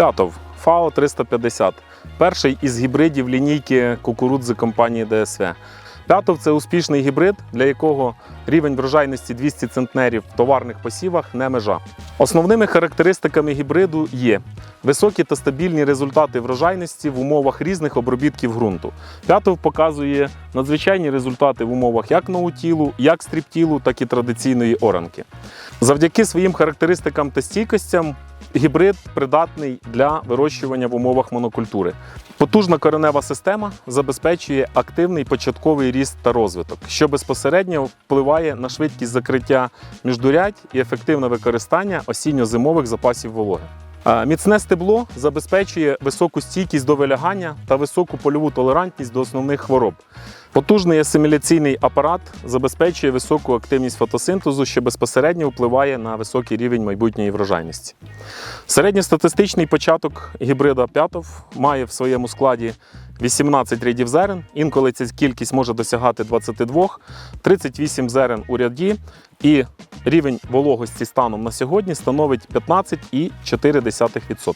П'ятов ФАО 350. Перший із гібридів лінійки кукурудзи компанії ДСВ. П'ятов це успішний гібрид, для якого рівень врожайності 200 центнерів в товарних посівах не межа. Основними характеристиками гібриду є високі та стабільні результати врожайності в умовах різних обробітків ґрунту. П'ятов показує надзвичайні результати в умовах як ноутілу, як стріптілу, так і традиційної оранки. Завдяки своїм характеристикам та стійкостям гібрид придатний для вирощування в умовах монокультури. Потужна коренева система забезпечує активний початковий ріст та розвиток, що безпосередньо впливає на швидкість закриття міждурядь і ефективне використання осінньо-зимових запасів вологи. Міцне стебло забезпечує високу стійкість до вилягання та високу польову толерантність до основних хвороб. Потужний асиміляційний апарат забезпечує високу активність фотосинтезу, що безпосередньо впливає на високий рівень майбутньої врожайності. Середньостатистичний початок гібрида п'ятов має в своєму складі 18 рядів зерен. Інколи ця кількість може досягати 22, 38 зерен у ряді, і рівень вологості станом на сьогодні становить 15,4%.